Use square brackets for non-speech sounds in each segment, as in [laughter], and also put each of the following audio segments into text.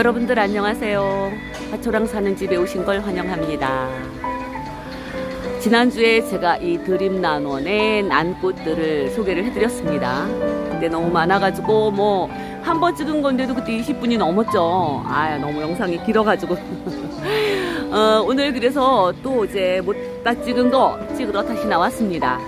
여러분들 안녕하세요. 화초랑 사는 집에 오신 걸 환영합니다. 지난주에 제가 이 드림 난원의 난꽃들을 소개를 해드렸습니다. 근데 너무 많아가지고 뭐 한 번 찍은 건데도 그때 20분이 넘었죠. 아 너무 영상이 길어가지고. [laughs] 어, 오늘 그래서 또 이제 못다 찍은 거 찍으러 다시 나왔습니다.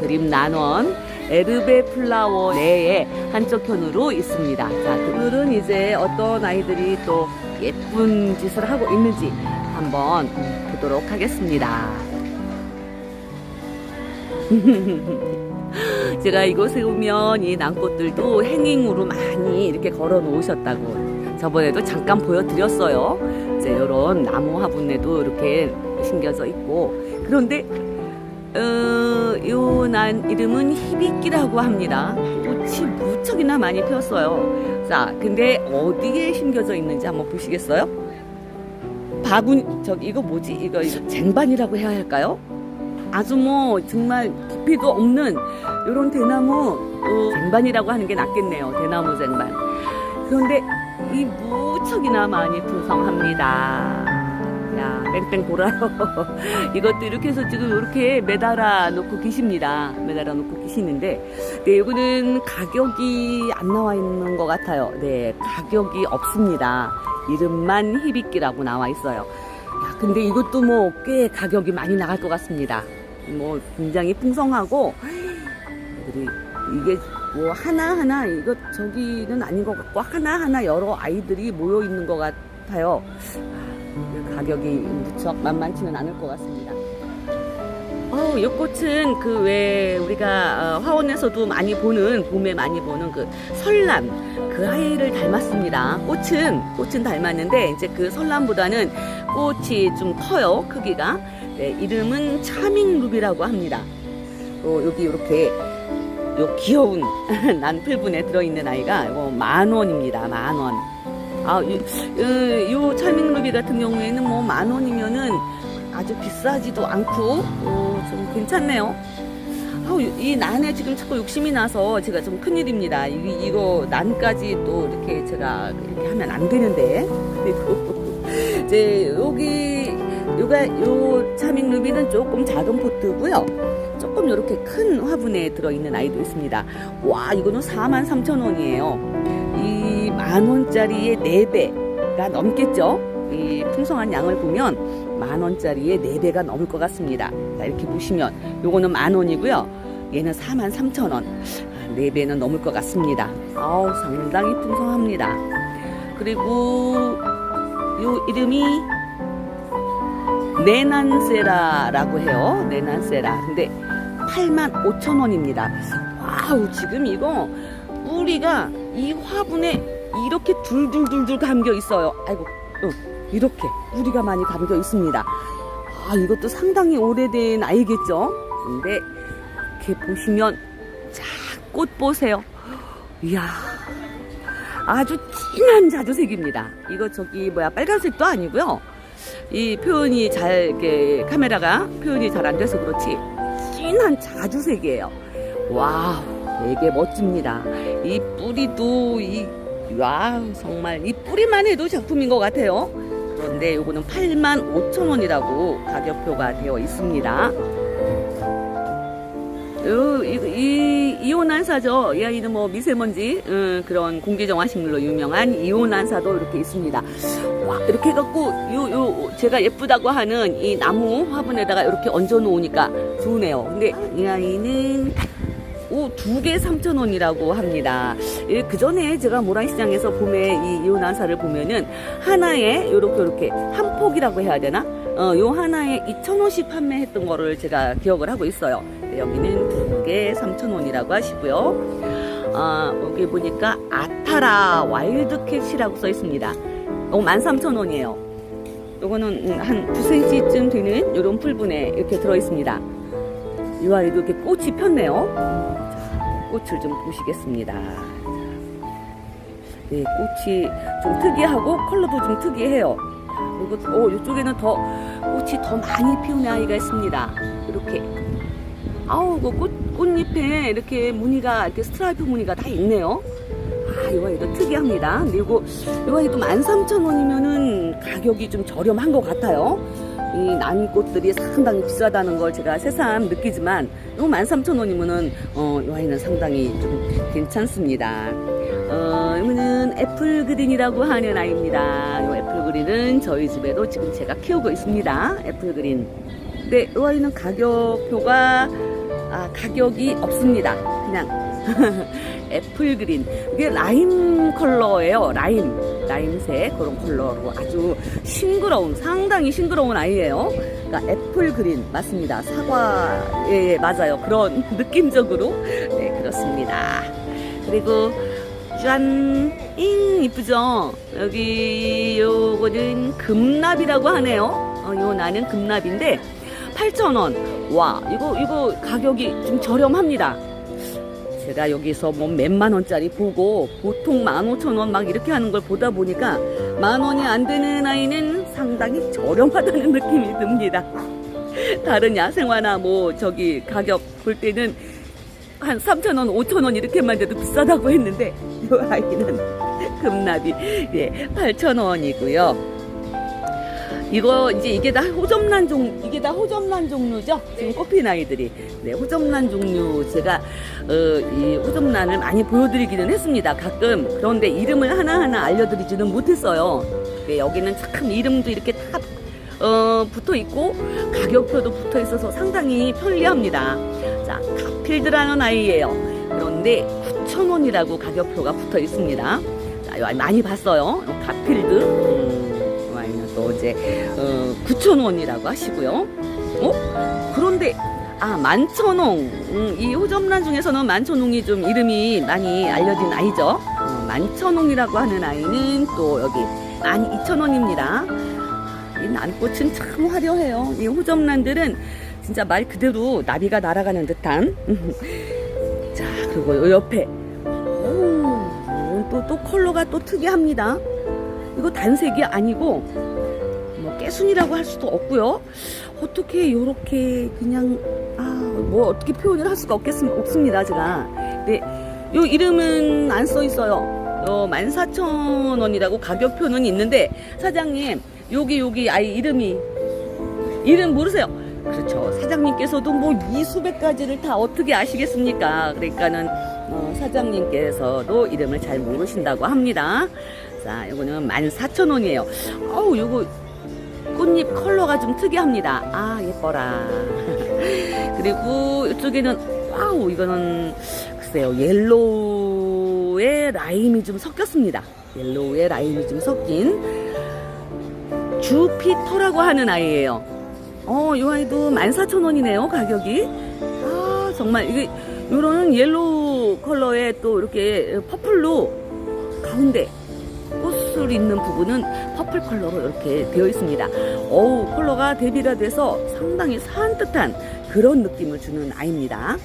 드림 난원 에르베 플라워 내에 한쪽 편으로 있습니다. 자, 그들은 이제 어떤 아이들이 또 예쁜 짓을 하고 있는지 한번 보도록 하겠습니다. [laughs] 제가 이곳에 오면 이 난꽃들도 행잉으로 많이 이렇게 걸어 놓으셨다고 저번에도 잠깐 보여드렸어요. 이제 이런 나무 화분에도 이렇게 심겨져 있고 그런데 어, 요난 이름은 히비끼라고 합니다. 꽃이 무척이나 많이 피었어요. 자, 근데 어디에 심겨져 있는지 한번 보시겠어요? 바군, 저기, 이거 뭐지? 이거, 이거 쟁반이라고 해야 할까요? 아주 뭐, 정말 깊이도 없는 요런 대나무, 어, 쟁반이라고 하는 게 낫겠네요. 대나무 쟁반. 그런데 이 무척이나 많이 풍성합니다. 야, 뺑뺑 돌아요. 이것도 이렇게 해서 지금 이렇게 매달아 놓고 계십니다. 매달아 놓고 계시는데, 네, 이거는 가격이 안 나와 있는 것 같아요. 네, 가격이 없습니다. 이름만 히비끼라고 나와 있어요. 야, 근데 이것도 뭐 꽤 가격이 많이 나갈 것 같습니다. 뭐 굉장히 풍성하고, 이게 뭐 하나하나, 이거 저기는 아닌 것 같고, 하나하나 여러 아이들이 모여 있는 것 같아요. 그 가격이 무척 만만치는 않을 것 같습니다. 어, 이 꽃은 그 왜 우리가 어, 화원에서도 많이 보는 봄에 많이 보는 그 설람 그 아이를 닮았습니다. 꽃은 꽃은 닮았는데 이제 그 설람보다는 꽃이 좀 커요 크기가. 네, 이름은 차밍 루비라고 합니다. 어, 여기 이렇게 요 귀여운 [laughs] 난풀분에 들어있는 아이가 이거 만 원입니다. 만 원. 아, 이, 이, 요 찰밍루비 같은 경우에는 뭐 만 원이면은 아주 비싸지도 않고, 어, 좀 괜찮네요. 아, 이 난에 지금 자꾸 욕심이 나서 제가 좀 큰일입니다. 이, 이거 난까지 또 이렇게 제가 이렇게 하면 안 되는데. [laughs] 이제 여기, 요가, 요 차밍 루비는 조금 작은 포트고요. 조금 이렇게 큰 화분에 들어 있는 아이도 있습니다. 와, 이거는 43,000원이에요. 이만 원짜리의 4배가 넘겠죠? 이 풍성한 양을 보면 만 원짜리의 4배가 넘을 것 같습니다. 자, 이렇게 보시면 요거는 만 원이고요. 얘는 4만 3천 원. 4배는 넘을 것 같습니다. 아우, 상당히 풍성합니다. 그리고 요 이름이 네난세라라고 해요. 네난세라. 근데 8만 5천 원입니다. 와우, 지금 이거 뿌리가 이 화분에 이렇게 둘둘둘둘 감겨 있어요. 아이고, 어, 이렇게 뿌리가 많이 감겨 있습니다. 아, 이것도 상당히 오래된 아이겠죠? 근데 이렇게 보시면 자, 꽃 보세요. 이야. 아주 진한 자주색입니다. 이거 저기 뭐야 빨간색도 아니고요. 이 표현이 잘 이렇게 카메라가 표현이 잘 안 돼서 그렇지 진한 자주색이에요. 와우, 되게 멋집니다. 이 뿌리도 이 와우 정말 이 뿌리만 해도 작품인 것 같아요. 그런데 요거는 8만 5천 원이라고 가격표가 되어 있습니다. 요, 이, 이, 이온 한사죠. 이 아이는 뭐 미세먼지, 음, 그런 공기정화식물로 유명한 이온 한사도 이렇게 있습니다. 와, 이렇게 해갖고, 요, 요, 제가 예쁘다고 하는 이 나무 화분에다가 이렇게 얹어 놓으니까 좋으네요. 근데 이 아이는 오, 두개 3,000원이라고 합니다. 예, 그 전에 제가 모란시장에서 봄에 이 이온한사를 보면은 하나에 요렇게 요렇게 한 폭이라고 해야 되나? 어, 요 하나에 2,000원씩 판매했던 거를 제가 기억을 하고 있어요. 네, 여기는 두 개 3,000원이라고 하시고요. 아, 여기 보니까 아타라 와일드캣이라고 써 있습니다. 어, 13,000원이에요. 요거는 음, 한 9cm쯤 되는 요런 풀분에 이렇게 들어 있습니다. 이 아이도 이렇게 꽃이 폈네요. 자, 꽃을 좀 보시겠습니다. 네, 꽃이 좀 특이하고 컬러도 좀 특이해요. 그리고 어, 이쪽에는 더 꽃이 더 많이 피운 아이가 있습니다. 이렇게. 아우, 그 꽃, 꽃잎에 이렇게 무늬가, 이렇게 스트라이프 무늬가 다 있네요. 아, 이 아이도 특이합니다. 그리고 이 아이도 13,000원이면은 가격이 좀 저렴한 것 같아요. 이 난꽃들이 상당히 비싸다는 걸 제가 새삼 느끼지만 요 13,000원이면은 어, 이 아이는 상당히 좀 괜찮습니다. 어, 이거는 애플그린이라고 하는 아이입니다. 이 애플그린은 저희 집에도 지금 제가 키우고 있습니다. 애플그린. 근데 이 아이는 가격표가 아, 가격이 없습니다. 그냥 [laughs] 애플 그린. 이게 라임 컬러예요. 라임. 라임색 그런 컬러로 아주 싱그러운 상당히 싱그러운 아이예요. 그러니까 애플 그린 맞습니다. 사과 예, 예 맞아요. 그런 [laughs] 느낌적으로 네 그렇습니다. 그리고 짠! 잉! 이쁘죠? 여기, 요거는 금납이라고 하네요. 어, 요 나는 금납인데, 8,000원. 와, 이거, 이거 가격이 좀 저렴합니다. 제가 여기서 뭐 몇만 원짜리 보고, 보통 15,000원 막 이렇게 하는 걸 보다 보니까, 만 원이 안 되는 아이는 상당히 저렴하다는 [laughs] 느낌이 듭니다. 다른 야생화나 뭐, 저기, 가격 볼 때는 한 3,000원, 5,000원 이렇게만 돼도 비싸다고 했는데 이 아이는 [laughs] 금납이 예, 8,000원이고요. 이거 이제 이게 다 호접란 종 이게 다 호접란 종류죠. 지금 꽃핀 아이들이 네, 호접란 종류 제가 어, 이 호접란을 많이 보여드리기는 했습니다. 가끔 그런데 이름을 하나 하나 알려드리지는 못했어요. 네, 여기는 참 이름도 이렇게 다 어, 붙어 있고 가격표도 붙어 있어서 상당히 편리합니다. 자, 가필드라는 아이예요. 그런데 9,000원이라고 가격표가 붙어 있습니다. 자, 많이 봤어요. 가필드. 음, 또 이제 어, 9,000원이라고 하시고요. 어? 그런데 아, 만천홍. 음, 이 호접란 중에서는 만천홍이 좀 이름이 많이 알려진 아이죠. 어, 만천홍이라고 하는 아이는 또 여기 12,000원입니다. 이 난꽃은 참 화려해요. 이 호접란들은 진짜 말 그대로 나비가 날아가는 듯한. [laughs] 자, 그리고 요 옆에. 오, 또, 또 컬러가 또 특이합니다. 이거 단색이 아니고, 뭐, 깨순이라고 할 수도 없고요. 어떻게 요렇게 그냥, 아, 뭐, 어떻게 표현을 할 수가 없겠, 없습니다, 제가. 네, 요 이름은 안 써 있어요. 어, 14,000원이라고 가격표는 있는데, 사장님, 여기, 여기 아이 이름이, 이름 모르세요? 그렇죠. 사장님께서도 뭐 이 수백 가지를 다 어떻게 아시겠습니까? 그러니까는 어, 사장님께서도 이름을 잘 모르신다고 합니다. 자, 이거는 14,000원이에요. 어우, 요거 꽃잎 컬러가 좀 특이합니다. 아, 예뻐라. [laughs] 그리고 이쪽에는 와우, 이거는 글쎄요. 옐로우의 라임이 좀 섞였습니다. 옐로우의 라임이 좀 섞인 주피터라고 하는 아이예요. 어, 이 아이도 14,000원이네요, 가격이. 아, 정말, 이게, 요런 옐로우 컬러에 또 이렇게 퍼플로 가운데 꽃을 있는 부분은 퍼플 컬러로 이렇게 되어 있습니다. 어우, 컬러가 대비가 돼서 상당히 산뜻한 그런 느낌을 주는 아이입니다.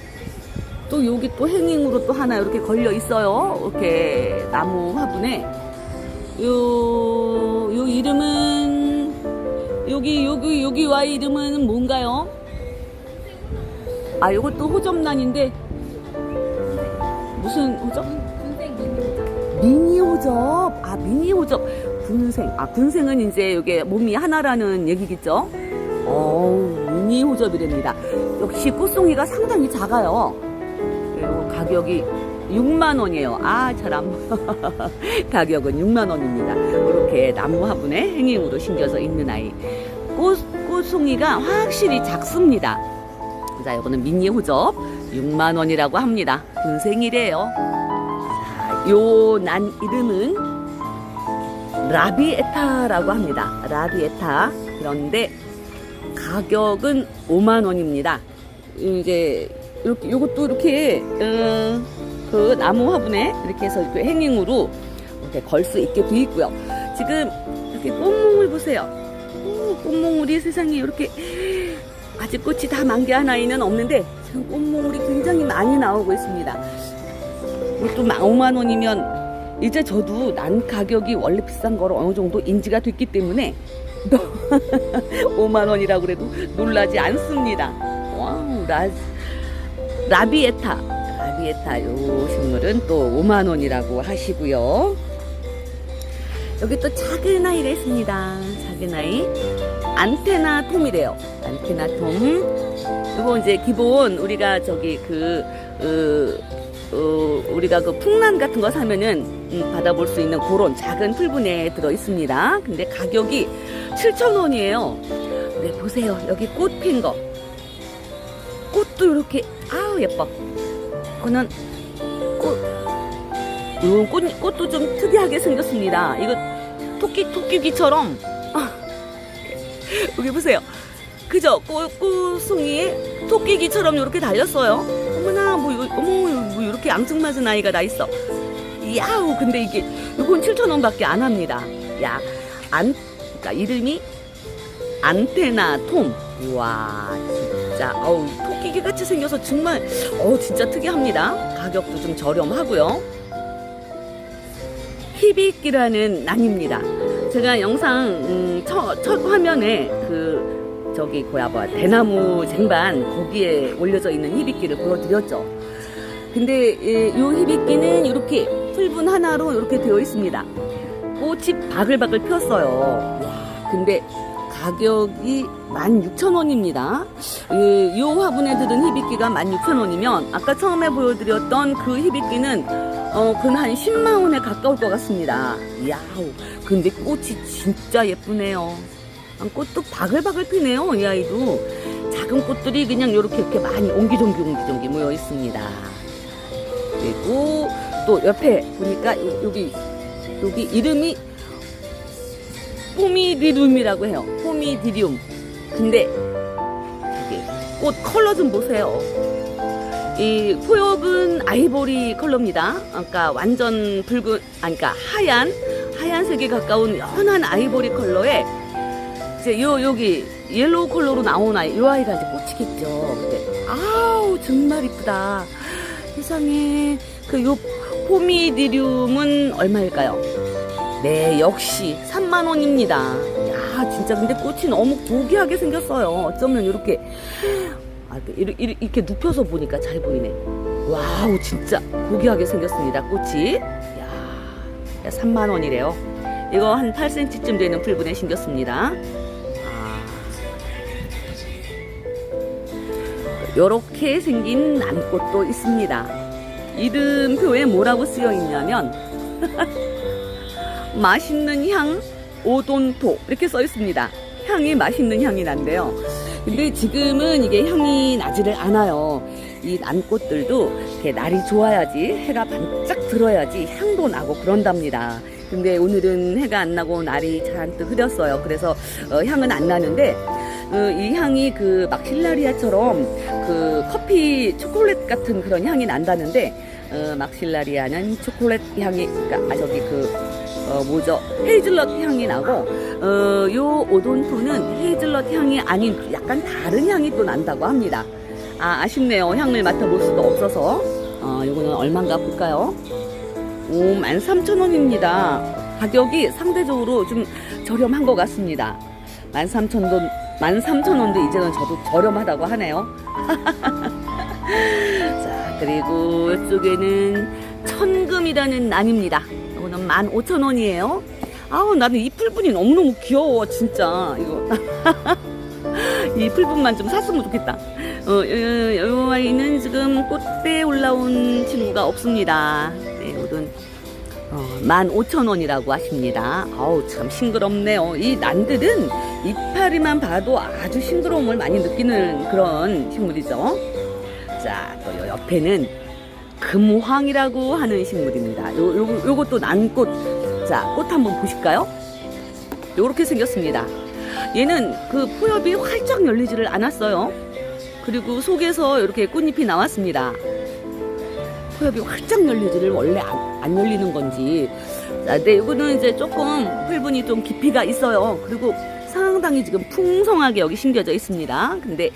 또 여기 또 행잉으로 또 하나 이렇게 걸려 있어요. 이렇게 나무 화분에. 요, 요 이름은 여기 여기 여기 와 이름은 뭔가요? 아 요것도 호접란인데 무슨 호접? 미니 호접. 아 미니 호접. 군생. 아 군생은 이제 이게 몸이 하나라는 얘기겠죠? 어 미니 호접이랍니다. 역시 꽃송이가 상당히 작아요. 그리고 가격이 6만 원이에요. 아, 잘안 [laughs] 가격은 6만 원입니다. 이렇게 나무 화분에 행잉으로 심겨져 있는 아이. 꽃, 꽃송이가 확실히 작습니다. 자, 이거는 미니 호접 6만 원이라고 합니다. 군생이래요. 자, 요난 이름은 라비에타라고 합니다. 라비에타. 그런데 가격은 5만 원입니다. 이제 이렇게 요것도 이렇게 어, 그 나무 화분에 이렇게 해서 이렇게 행잉으로 이렇게 걸 수 있게 돼 있고요. 지금 이렇게 꽃몽울 보세요. 오, 꽃몽울이 세상에 이렇게 아직 꽃이 다 만개한 아이는 없는데 지금 꽃몽울이 굉장히 많이 나오고 있습니다. 이것도 5만 원이면 이제 저도 난 가격이 원래 비싼 거로 어느 정도 인지가 됐기 때문에 [laughs] 5만 원이라고 그래도 놀라지 않습니다. 와우, 라, 라비에타. 아비에타 요 식물은 또 5만 원이라고 하시고요. 여기 또 작은 아이가 있습니다. 작은 아이. 안테나 톰이래요. 안테나 톰. 이거 이제 기본 우리가 저기 그, 어, 어, 우리가 그 풍란 같은 거 사면은 음, 받아볼 수 있는 그런 작은 풀분에 들어 있습니다. 근데 가격이 7,000원이에요. 네, 보세요. 여기 꽃 핀 거. 꽃도 이렇게, 아우, 예뻐. 이거는 꽃, 이 꽃, 꽃도 좀 특이하게 생겼습니다. 이거 토끼, 토끼귀처럼. [laughs] 여기 보세요. 그죠? 꽃, 꽃송이에 토끼귀처럼 이렇게 달렸어요. 어머나, 뭐, 이거, 어머, 뭐, 이렇게 앙증맞은 아이가 나 있어. 야우, 근데 이게, 이건 7,000원 밖에 안 합니다. 야, 안, 그러니까 이름이 안테나 톰. 와, 진짜, 어우, 토끼귀 같이 생겨서 정말, 어우, 진짜 특이합니다. 가격도 좀 저렴하고요. 히비끼라는 난입니다. 제가 영상 음, 첫, 첫 화면에 그 저기 뭐야 뭐야 대나무 쟁반 거기에 올려져 있는 히비끼를 보여드렸죠. 근데 이, 요 히비끼는 이렇게 풀분 하나로 이렇게 되어 있습니다. 꽃이 바글바글 폈어요. 와, 근데 가격이 16,000원입니다. 이, 요 화분에 들은 히비끼가 16,000원이면 아까 처음에 보여드렸던 그 히비끼는 어, 근한 10만 원에 가까울 것 같습니다. 야우. 근데 꽃이 진짜 예쁘네요. 아, 꽃도 바글바글 피네요, 이 아이도. 작은 꽃들이 그냥 이렇게 이렇게 많이 옹기종기 옹기종기 모여 있습니다. 그리고 또 옆에 보니까 요- 여기 여기 이름이 포미디룸이라고 해요. 포미디룸. 근데 꽃 컬러 좀 보세요. 이 포엽은 아이보리 컬러입니다. 그러니까 완전 붉은, 아니 그러니까 하얀 하얀색에 가까운 연한 아이보리 컬러에 이제 요 여기 옐로우 컬러로 나온 아이, 요 아이가 이제 꽃이겠죠. 근데 아우 정말 이쁘다. 세상에 그 요 포미디륨은 얼마일까요? 네, 역시 3만 원입니다. 야, 진짜 근데 꽃이 너무 고귀하게 생겼어요. 어쩌면 이렇게 아, 이렇게, 이렇게- 이렇게 눕혀서 보니까 잘 보이네. 와우, 진짜 고귀하게 생겼습니다. 꽃이. 야, 야 3만 원이래요. 이거 한 8cm쯤 되는 풀분에 심겼습니다. 요렇게 생긴 남꽃도 있습니다. 이름표에 뭐라고 쓰여 있냐면 [laughs] 맛있는 향 오돈토 이렇게 써 있습니다. 향이 맛있는 향이 난데요. 근데 지금은 이게 향이 나지를 않아요. 이 난꽃들도 이렇게 날이 좋아야지 해가 반짝 들어야지 향도 나고 그런답니다. 근데 오늘은 해가 안 나고 날이 잔뜩 흐렸어요. 그래서 어, 향은 안 나는데 어, 이 향이 그 막실라리아처럼 그 커피 초콜릿 같은 그런 향이 난다는데 어, 막실라리아는 초콜릿 향이 그러니까 아 저기 그 어, 뭐죠 헤이즐넛 향이 나고 어, 요 오돈토는 헤이즐넛 향이 아닌 약간 다른 향이 또 난다고 합니다. 아 아쉽네요 향을 맡아볼 수도 없어서 어, 요거는 얼마인가 볼까요? 오 13,000원입니다. 가격이 상대적으로 좀 저렴한 것 같습니다. 13,000원 13,000원도 이제는 저도 저렴하다고 하네요. [laughs] 자, 그리고 이쪽에는 천금이라는 난입니다. 이거는 15,000원이에요. 아우, 나는 이 풀분이 너무너무 귀여워, 진짜. 이거. [laughs] 이 풀분만 좀 샀으면 좋겠다. 어, 아이는 지금 꽃대에 올라온 친구가 없습니다. 네, 이건 어, 15,000원이라고 하십니다. 아우, 참 싱그럽네요. 이 난들은 이파리만 봐도 아주 싱그러움을 많이 느끼는 그런 식물이죠. 자, 또 요 옆에는 금황이라고 하는 식물입니다. 요, 요, 요것도 난꽃. 자, 꽃 한번 보실까요? 요렇게 생겼습니다. 얘는 그 포엽이 활짝 열리지를 않았어요. 그리고 속에서 이렇게 꽃잎이 나왔습니다. 포엽이 활짝 열리지를 원래 안, 안 열리는 건지. 자, 네, 이거는 이제 조금 풀분이 좀 깊이가 있어요. 그리고 상당히 지금 풍성하게 여기 심겨져 있습니다. 근데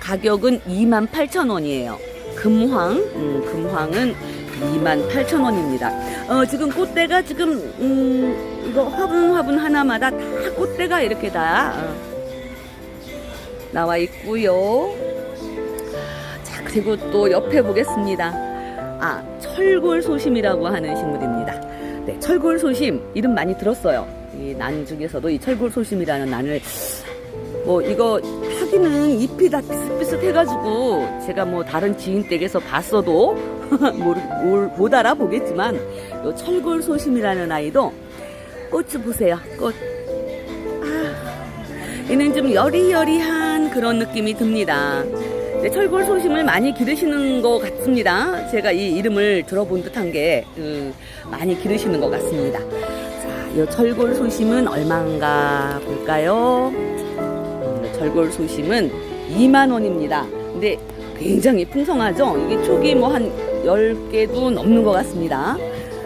가격은 28,000원이에요. 금황, 음, 금황은 28,000원입니다. 어, 지금 꽃대가 지금, 음, 이거 화분 화분 하나마다 다 꽃대가 이렇게 다 어, 나와 있고요. 그리고 또 옆에 보겠습니다. 아, 철골소심이라고 하는 식물입니다. 네, 철골소심 이름 많이 들었어요. 이 난 중에서도 이 철골소심이라는 난을 뭐 이거 하기는 잎이 다 비슷비슷해가지고 제가 뭐 다른 지인 댁에서 봤어도 [laughs] 모르, 못, 못 알아보겠지만 요 철골소심이라는 아이도 꽃을 보세요. 꽃. 아, 얘는 좀 여리여리한 그런 느낌이 듭니다. 네, 철골 소심을 많이 기르시는 것 같습니다. 제가 이 이름을 들어본 듯한 게 음, 많이 기르시는 것 같습니다. 자, 이 철골 소심은 얼마인가 볼까요? 음, 철골 소심은 2만 원입니다. 근데 굉장히 풍성하죠? 이게 촉이 뭐한 10개도 넘는 것 같습니다.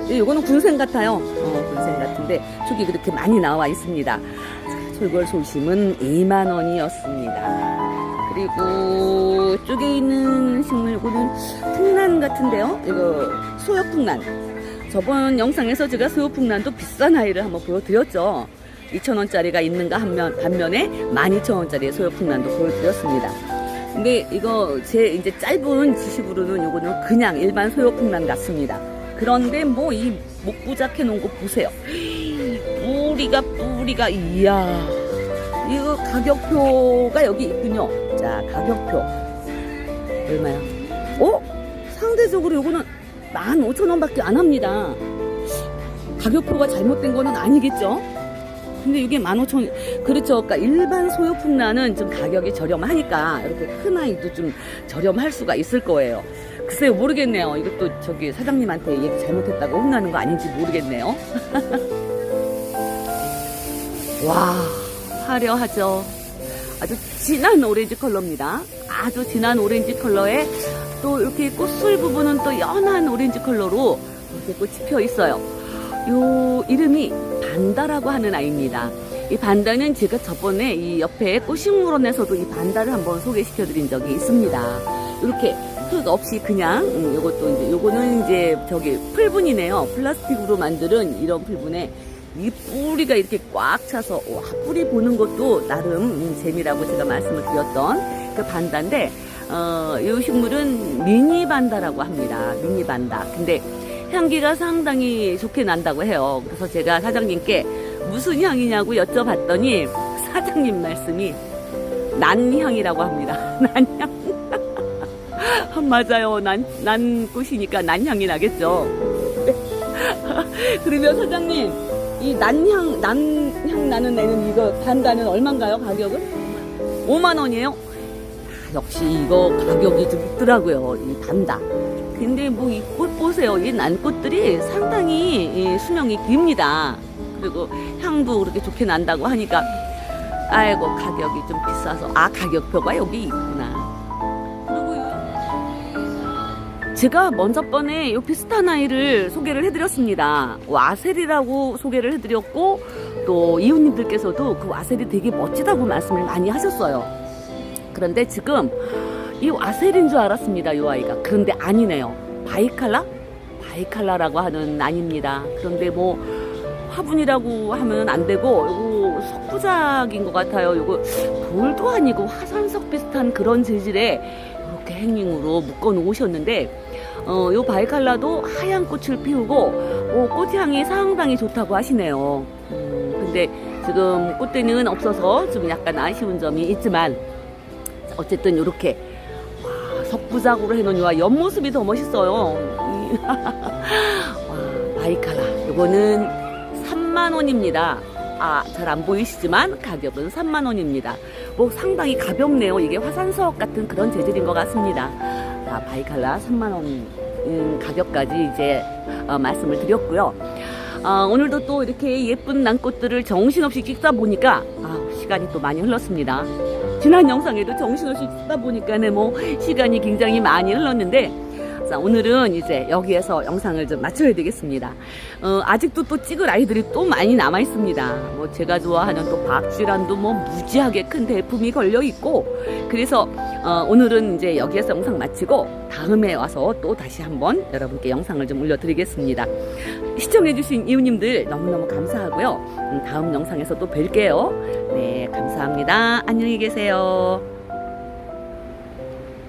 이거는 군생 같아요. 어, 군생 같은데 촉이 그렇게 많이 나와 있습니다. 자, 철골 소심은 2만 원이었습니다. 그리고 쪽에 있는 식물고는 풍란 같은데요. 이거 소역풍란. 저번 영상에서 제가 소역풍란도 비싼 아이를 한번 보여드렸죠. 2,000원짜리가 있는가 한면, 반면에 12,000원짜리 소역풍란도 보여드렸습니다. 근데 이거 제 이제 짧은 지식으로는 이거는 그냥 일반 소역풍란 같습니다. 그런데 뭐 이 목부작 해 놓은 거 보세요. 뿌리가 뿌리가 이야. 이거 가격표가 여기 있군요. 자, 가격표. 얼마야? 어? 상대적으로 요거는 15,000원밖에 안 합니다. 가격표가 잘못된 거는 아니겠죠? 근데 이게 15,000원. 그렇죠. 그러니까 일반 소요품란은 좀 가격이 저렴하니까 이렇게 큰 아이도 좀 저렴할 수가 있을 거예요. 글쎄요, 모르겠네요. 이것도 저기 사장님한테 얘기 잘못했다고 혼나는 거 아닌지 모르겠네요. [laughs] 와. 화려하죠. 아주 진한 오렌지 컬러입니다. 아주 진한 오렌지 컬러에 또 이렇게 꽃술 부분은 또 연한 오렌지 컬러로 이렇게 꽃이 피어 있어요. 요 이름이 반다라고 하는 아이입니다. 이 반다는 제가 저번에 이 옆에 꽃식물원에서도 이 반다를 한번 소개시켜 드린 적이 있습니다. 이렇게 흙 없이 그냥 음, 요것도 이제 요거는 이제 저기 풀분이네요. 플라스틱으로 만드는 이런 풀분에 이 뿌리가 이렇게 꽉 차서 와 뿌리 보는 것도 나름 음, 재미라고 제가 말씀을 드렸던 그 반다인데 어, 이 식물은 미니 반다라고 합니다. 미니 반다. 근데 향기가 상당히 좋게 난다고 해요. 그래서 제가 사장님께 무슨 향이냐고 여쭤봤더니 사장님 말씀이 난향이라고 합니다. [laughs] 난향. [laughs] 맞아요. 난, 난 꽃이니까 난향이 나겠죠. [laughs] 그러면 사장님, 이 난향, 난향 나는 애는 이거 반다는 얼마인가요, 가격은? 5만 원이에요? 아, 역시 이거 가격이 좀 있더라고요, 이 반다. 근데 뭐 이 꽃 보세요. 이 난꽃들이 상당히 이 수명이 깁니다. 그리고 향도 그렇게 좋게 난다고 하니까 아이고 가격이 좀 비싸서 아 가격표가 여기 있구나. 제가 먼저 번에 이 비슷한 아이를 소개를 해드렸습니다. 와셀이라고 소개를 해드렸고 또 이웃님들께서도 그 와셀이 되게 멋지다고 말씀을 많이 하셨어요. 그런데 지금 이 와셀인 줄 알았습니다. 이 아이가. 그런데 아니네요. 바이칼라? 바이칼라라고 하는 난입니다. 그런데 뭐 화분이라고 하면 안 되고 이거 석부작인 것 같아요. 이거 돌도 아니고 화산석 비슷한 그런 재질의 이렇게 행잉으로 묶어 놓으셨는데 어, 요 바이칼라도 하얀 꽃을 피우고 어, 꽃향이 상당히 좋다고 하시네요. 음, 근데 지금 꽃대는 없어서 좀 약간 아쉬운 점이 있지만 어쨌든 이렇게 와, 석부작으로 해놓은 이 옆모습이 더 멋있어요. [laughs] 와, 바이칼라. 요거는 3만 원입니다. 아, 잘 안 보이시지만 가격은 3만 원입니다. 뭐 상당히 가볍네요. 이게 화산석 같은 그런 재질인 것 같습니다. 자, 바이칼라 3만 원 음, 가격까지 이제 어, 말씀을 드렸고요. 어, 오늘도 또 이렇게 예쁜 난꽃들을 정신없이 찍다 보니까 아, 시간이 또 많이 흘렀습니다. 지난 영상에도 정신없이 찍다 보니까는 뭐 시간이 굉장히 많이 흘렀는데 자, 오늘은 이제 여기에서 영상을 좀 마쳐야 되겠습니다. 어, 아직도 또 찍을 아이들이 또 많이 남아 있습니다. 뭐 제가 좋아하는 또 박쥐란도 뭐 무지하게 큰 대품이 걸려 있고 그래서 어, 오늘은 이제 여기에서 영상 마치고 다음에 와서 또 다시 한번 여러분께 영상을 좀 올려드리겠습니다. 시청해주신 이웃님들 너무너무 감사하고요. 음, 다음 영상에서 또 뵐게요. 네, 감사합니다. 안녕히 계세요.